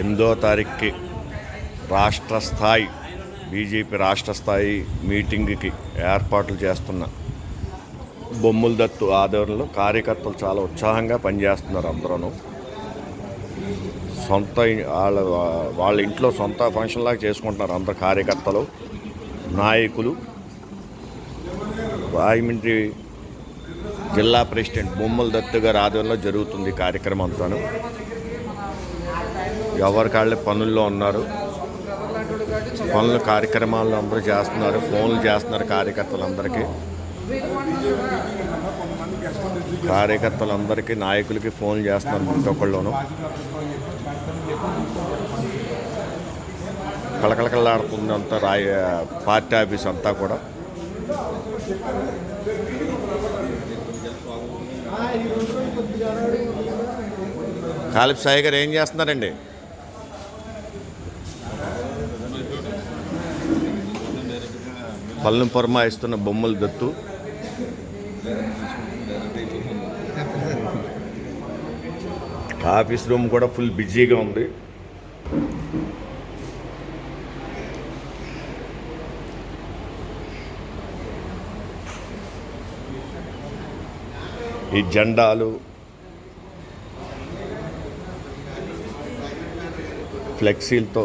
ఎనిమిదో తారీఖుకి రాష్ట్ర స్థాయి బీజేపీ రాష్ట్ర స్థాయి మీటింగ్కి ఏర్పాట్లు చేస్తున్న బొమ్ముల దత్తు ఆధ్వర్యంలో కార్యకర్తలు చాలా ఉత్సాహంగా పనిచేస్తున్నారు అందరూ సొంత వాళ్ళ వాళ్ళ ఇంట్లో సొంత ఫంక్షన్లాగా చేసుకుంటున్నారు అందరు కార్యకర్తలు నాయకులు. రాయమండ్రి జిల్లా ప్రెసిడెంట్ బొమ్మల దత్తు గారి ఆధ్వర్యంలో జరుగుతుంది కార్యక్రమం అంతాను. ఎవరి కాళ్ళ పనుల్లో ఉన్నారు? పనులు కార్యక్రమాలు అందరూ చేస్తున్నారు ఫోన్లు చేస్తున్నారు కార్యకర్తలందరికీ. కార్యకర్తలందరికీ నాయకులకి ఫోన్ చేస్తున్నారు ప్రతి ఒక్కళ్ళును. కళకళకళలాడుతుంది అంతా రాయ పార్టీ ఆఫీస్ అంతా కూడా. కాలిప్ సాయి గారు ఏం చేస్తున్నారండి? పళ్ళను పరమాయిస్తున్న బొమ్మలు దత్తు. ఆఫీస్ రూమ్ కూడా ఫుల్ బిజీగా ఉంది. ఈ జెండాలు ఫ్లెక్సీలతో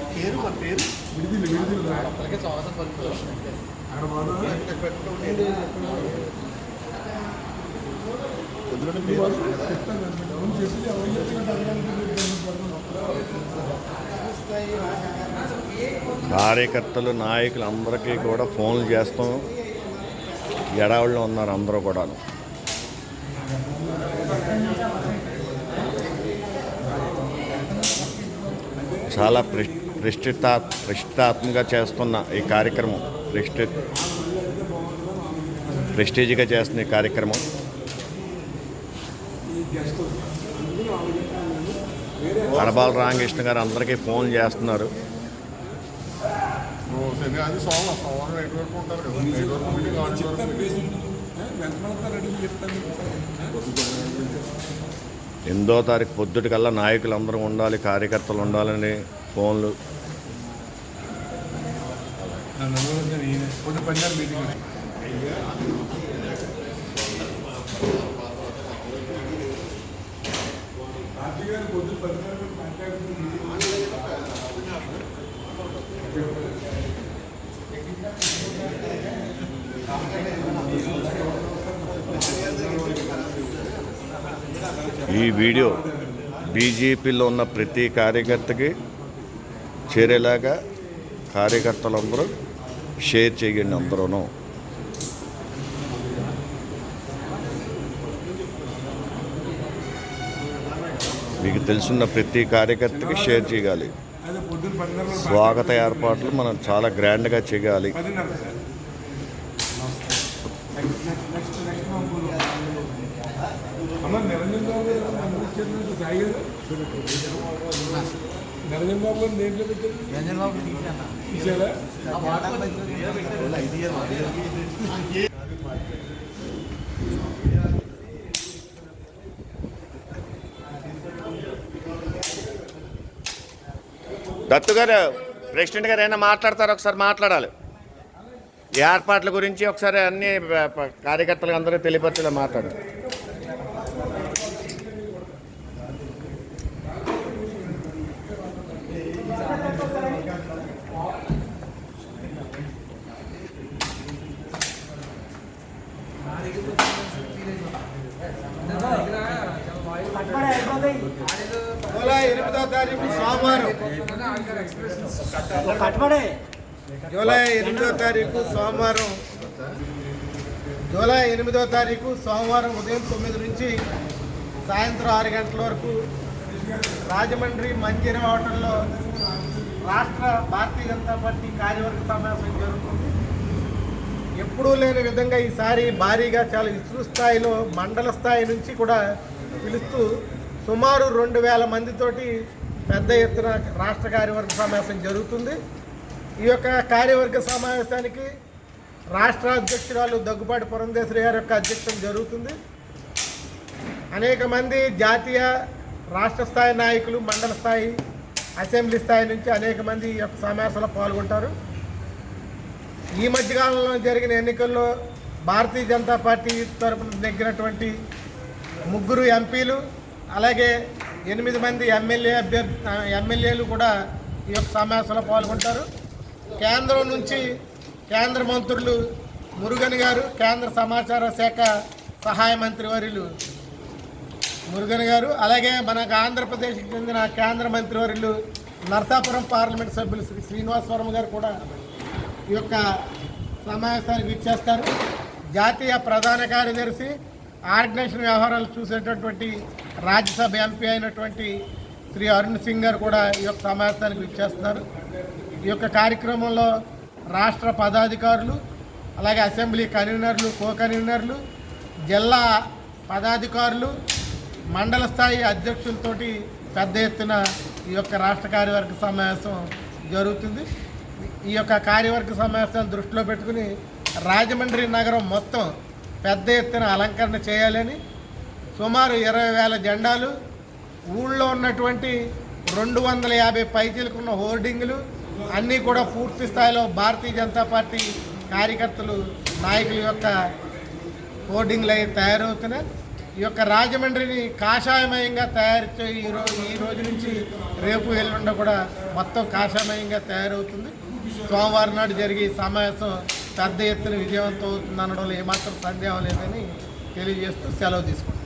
స్వాగతం పలుకుతారు కార్యకర్తలు నాయకులు అందరికీ కూడా ఫోన్లు చేస్తాం. ఎడావుల్లో ఉన్నారు అందరూ కూడా చాలా ప్రెస్ ప్రతిష్టా ప్రతిష్టాత్మకంగా చేస్తున్న ఈ కార్యక్రమం ప్రెస్టి ప్రెస్టీజ్గా చేస్తున్న ఈ కార్యక్రమం. కడబాల రామకృష్ణ గారు అందరికీ ఫోన్ చేస్తున్నారు. ఎనిమిదో తారీఖు పొద్దుటికల్లా నాయకులు అందరూ ఉండాలి కార్యకర్తలు ఉండాలని ఫోన్లు. ఈ వీడియో బీజేపీలో ఉన్న ప్రతి కార్యకర్తకి చేరేలాగా కార్యకర్తలందరూ షేర్ చేయండి అందరూను. మీకు తెలుసున్న ప్రతి కార్యకర్తకి షేర్ చేయాలి. స్వాగత ఏర్పాట్లు మనం చాలా గ్రాండ్గా చేయాలి. నిరంజన్ బాబు దేంట్లో పెట్టారు. రంజన్ బాబు ఇచ్చారా దత్తు గారు ప్రెసిడెంట్ గారు ఏమైనా మాట్లాడతారు? ఒకసారి మాట్లాడాలి. ఏర్పాట్ల గురించి ఒకసారి అన్ని కార్యకర్తలకు అందరూ తెలియపరచేలా మాట్లాడాలి కట్టబడే జూలై ఎనిమిదో తారీఖు సోమవారం జూలై ఎనిమిదో తారీఖు సోమవారం ఉదయం తొమ్మిది నుంచి సాయంత్రం ఆరు గంటల వరకు రాజమండ్రి మంజీర హోటల్లో రాష్ట్ర భారతీయ జనతా పార్టీ కార్యవర్గ సమావేశం జరుగుతుంది ఎప్పుడూ లేని విధంగా ఈసారి భారీగా చాలా విస్తృత స్థాయిలో మండల స్థాయి నుంచి కూడా పిలుస్తూ సుమారు రెండు వేల మందితోటి పెద్ద ఎత్తున రాష్ట్ర కార్యవర్గ సమావేశం జరుగుతుంది. ఈ యొక్క కార్యవర్గ సమావేశానికి రాష్ట్ర అధ్యక్షురాలు దగ్గుపాటి పురంధేశ్వరి గారి యొక్క అధ్యక్షం జరుగుతుంది. అనేక మంది జాతీయ రాష్ట్ర స్థాయి నాయకులు మండల స్థాయి అసెంబ్లీ స్థాయి నుంచి అనేక మంది ఈ యొక్క సమావేశంలో పాల్గొంటారు. ఈ మధ్యకాలంలో జరిగిన ఎన్నికల్లో భారతీయ జనతా పార్టీ తరపున నెగ్గినటువంటి ముగ్గురు ఎంపీలు అలాగే ఎనిమిది మంది ఎమ్మెల్యే అభ్యర్థి ఎమ్మెల్యేలు కూడా ఈ యొక్క సమావేశంలో పాల్గొంటారు. కేంద్రం నుంచి కేంద్ర మంత్రులు మురుగన్ గారు కేంద్ర సమాచార శాఖ సహాయ మంత్రి వర్యులు మురుగన్ గారు అలాగే మనకు ఆంధ్రప్రదేశ్కి చెందిన కేంద్ర మంత్రి వర్యులు నర్సాపురం పార్లమెంట్ సభ్యులు శ్రీ శ్రీనివాసవరం గారు కూడా ఈ యొక్క సమావేశానికి విచ్చేస్తారు. జాతీయ ప్రధాన కార్యదర్శి ఆర్గనైజేషన్ వ్యవహారాలు చూసేటటువంటి రాజ్యసభ ఎంపీ అయినటువంటి శ్రీ అరుణ్ సింగ్ గారు కూడా ఈ యొక్క సమావేశానికి విచ్చేస్తున్నారు. ఈ యొక్క కార్యక్రమంలో రాష్ట్ర పదాధికారులు అలాగే అసెంబ్లీ కన్వీనర్లు కో కన్వీనర్లు జిల్లా పదాధికారులు మండల స్థాయి అధ్యక్షులతోటి పెద్ద ఎత్తున ఈ యొక్క రాష్ట్ర కార్యవర్గ సమావేశం జరుగుతుంది. ఈ యొక్క కార్యవర్గ సమావేశాన్ని దృష్టిలో పెట్టుకుని రాజమండ్రి నగరం మొత్తం పెద్ద ఎత్తున అలంకరణ చేయాలని సుమారు ఇరవై వేల జెండాలు ఊళ్ళో ఉన్నటువంటి రెండు వందల యాభై పైచీలకున్న హోర్డింగులు అన్నీ కూడా పూర్తి స్థాయిలో భారతీయ జనతా పార్టీ కార్యకర్తలు నాయకుల యొక్క హోర్డింగ్లు అయి తయారవుతున్నాయి. ఈ యొక్క రాజమండ్రిని కాషాయమయంగా తయారు చేయి ఈ రోజు ఈ రోజు నుంచి రేపు ఎల్లుండ కూడా మొత్తం కాషాయమయంగా తయారవుతుంది. సోమవారం నాడు జరిగే ఈ సమావేశం పెద్ద ఎత్తున విజయవంతం అవుతుంది అనడంలో ఏమాత్రం సందేహం లేదని తెలియజేస్తూ సెలవు తీసుకుంటాం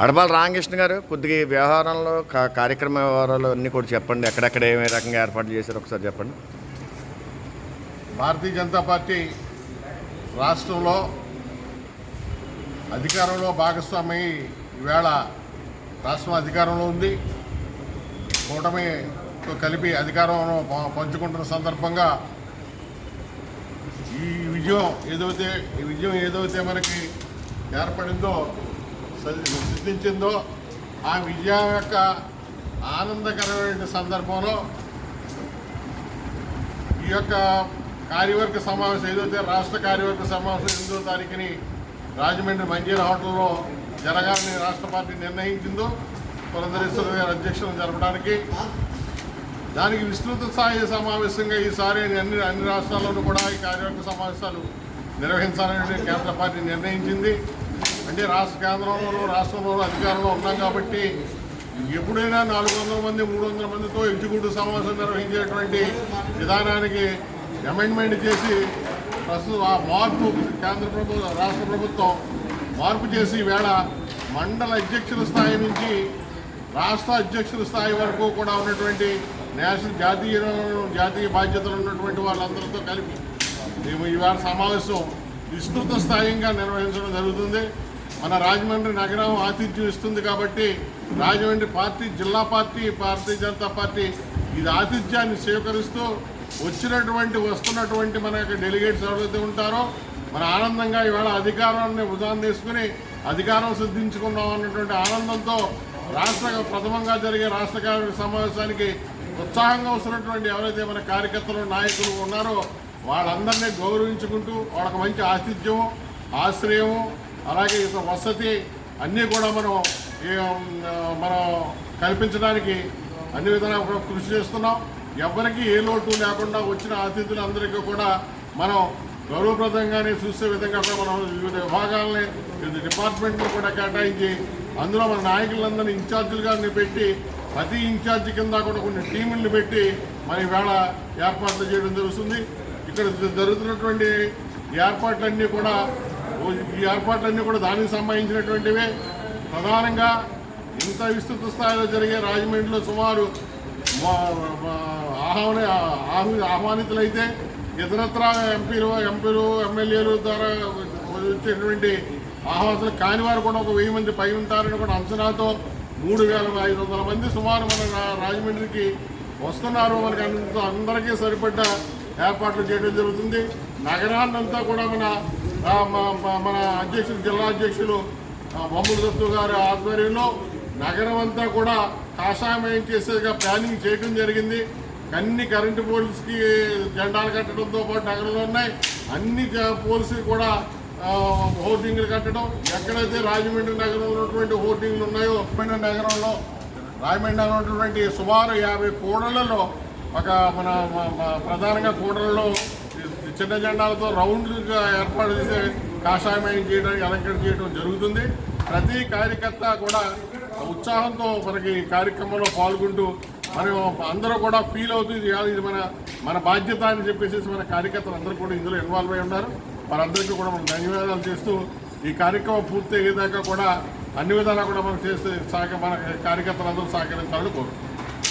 అడబాల రామకృష్ణ గారు కొద్దిగా ఈ వ్యవహారంలో కా- కార్యక్రమ వ్యవహారాలు అన్నీ కూడా చెప్పండి. ఎక్కడెక్కడ ఏమే రకంగా ఏర్పాటు చేశారు ఒకసారి చెప్పండి. భారతీయ జనతా పార్టీ రాష్ట్రంలో అధికారంలో భాగస్వామి ఈవేళ రాష్ట్రం అధికారంలో ఉంది. కూటమితో కలిపి అధికారం ప- పంచుకుంటున్న సందర్భంగా ఈ విజయం ఏదైతే ఈ విజయం ఏదైతే మనకి ఏర్పడిందో సిద్ధించిందో ఆ విజయం యొక్క ఆనందకరమైన సందర్భంలో ఈ యొక్క కార్యవర్గ సమావేశం ఏదైతే రాష్ట్ర కార్యవర్గ సమావేశం ఎనిమిదో తారీఖుని రాజమండ్రి మంజీర హోటల్లో జరగాలని రాష్ట్ర పార్టీ నిర్ణయించిందో పురంధరేశ్వర గారి అధ్యక్షతన జరపడానికి దానికి విస్తృత స్థాయి సమావేశంగా ఈసారి అన్ని అన్ని రాష్ట్రాల్లోనూ కూడా ఈ కార్యవర్గ సమావేశాలు నిర్వహించాలని కేంద్ర పార్టీ నిర్ణయించింది. అంటే రాష్ట్ర కేంద్రంలోనూ రాష్ట్రంలోనూ అధికారంలో ఉన్నాం కాబట్టి ఎప్పుడైనా నాలుగు వందల మంది మూడు వందల మందితో ఎగ్జిక్యూటివ్ సమావేశం నిర్వహించేటువంటి విధానానికి అమెండ్మెంట్ చేసి ప్రస్తుతం ఆ మార్పు కేంద్ర ప్రభుత్వం రాష్ట్ర ప్రభుత్వం మార్పు చేసి వేళ మండల అధ్యక్షుల స్థాయి నుంచి రాష్ట్ర అధ్యక్షుల స్థాయి వరకు కూడా ఉన్నటువంటి నేషనల్ జాతీయ జాతీయ బాధ్యతలు ఉన్నటువంటి వాళ్ళందరితో కలిపి మేము ఈవేళ సమావేశం విస్తృత స్థాయిగా నిర్వహించడం జరుగుతుంది. మన రాజమండ్రి నగరం ఆతిథ్యం ఇస్తుంది కాబట్టి రాజమండ్రి పార్టీ జిల్లా పార్టీ భారతీయ జనతా పార్టీ ఇది ఆతిథ్యాన్ని స్వీకరిస్తూ వచ్చినటువంటి వస్తున్నటువంటి మన యొక్క డెలిగేట్స్ ఎవరైతే ఉంటారో మన ఆనందంగా ఇవాళ అధికారాన్ని ఉదాహరణ తీసుకుని అధికారం సిద్ధించుకున్నాం అన్నటువంటి ఆనందంతో రాష్ట్ర ప్రథమంగా జరిగే రాష్ట్ర కార్యవర్గ సమావేశానికి ఉత్సాహంగా వస్తున్నటువంటి ఎవరైతే మన కార్యకర్తలు నాయకులు ఉన్నారో వాళ్ళందరినీ గౌరవించుకుంటూ వాళ్ళకి మంచి ఆతిథ్యము ఆశ్రయము అలాగే ఇక వసతి అన్నీ కూడా మనం మనం కల్పించడానికి అన్ని విధాలుగా కూడా కృషి చేస్తున్నాం. ఎవరికి ఏ లోటు లేకుండా వచ్చిన అతిథులందరికీ కూడా మనం గౌరవప్రదంగానే చూసే విధంగా కూడా మనం వివిధ విభాగాలని వివిధ డిపార్ట్మెంట్లు కూడా కేటాయించి అందులో మన నాయకులందరినీ ఇన్ఛార్జీలుగా పెట్టి ప్రతి ఇన్ఛార్జి కింద కూడా కొన్ని టీముల్ని పెట్టి మన వేళ ఏర్పాట్లు చేయడం జరుగుతుంది. ఇక్కడ జరుగుతున్నటువంటి ఏర్పాట్లన్నీ కూడా ఈ ఏర్పాట్లన్నీ కూడా దానికి సంబంధించినటువంటివే. ప్రధానంగా ఇంత విస్తృత స్థాయిలో జరిగే రాజమండ్రిలో సుమారు మా- ఆహ్వాన ఆహ్వ- ఆహ్వానితులైతే ఇతరత్ర ఎంపీలు ఎంపీలు ఎమ్మెల్యేలు ద్వారా వచ్చేటువంటి ఆహ్వానితులు కాని వారు కూడా ఒక వెయ్యి మంది పై ఉంటారని కూడా అంచనాతో మూడు వేల ఐదు వందల మంది సుమారు మన రాజమండ్రికి వస్తున్నారు. మనకి అంత అందరికీ సరిపడ్డ ఏర్పాట్లు చేయడం జరుగుతుంది. నగరాన్నంతా కూడా మన మన అధ్యక్షులు జిల్లా అధ్యక్షులు ఆ, బొమ్మల దత్తు గారి ఆధ్వర్యంలో నగరం అంతా కూడా కాషాయమయం చేసేగా ప్లానింగ్ చేయడం జరిగింది. అన్ని కరెంటు పోల్స్కి జెండాలు కట్టడంతో పాటు నగరంలో ఉన్నాయి. అన్ని పోలీసులు కూడా హోర్డింగ్లు కట్టడం ఎక్కడైతే రాజమండ్రి నగరంలో ఉన్నటువంటి హోర్డింగ్లు ఉన్నాయో రాజమండ్రి నగరంలో రాజమండ్రి ఉన్నటువంటి సుమారు యాభై కూడళ్ళలో ఒక మన ప్రధానంగా కూడలలో చిన్న జెండాలతో రౌండ్గా ఏర్పాటు చేసే కాషాయమయం చేయడానికి అలంకరణ చేయడం జరుగుతుంది. ప్రతి కార్యకర్త కూడా ఉత్సాహంతో మనకి ఈ కార్యక్రమంలో పాల్గొంటూ మనం అందరూ కూడా ఫీల్ అవుతూ ఇది ఇది మన మన బాధ్యత అని చెప్పేసి మన కార్యకర్తలు అందరూ కూడా ఇందులో ఇన్వాల్వ్ అయి ఉన్నారు. వారందరికీ కూడా మనం ధన్యవాదాలు చేస్తూ ఈ కార్యక్రమం పూర్తి అయ్యేదాకా కూడా అన్ని విధాలా కూడా మనం చేస్తే సహక మన కార్యకర్తలందరూ సహకరించాలని కోరుతున్నాం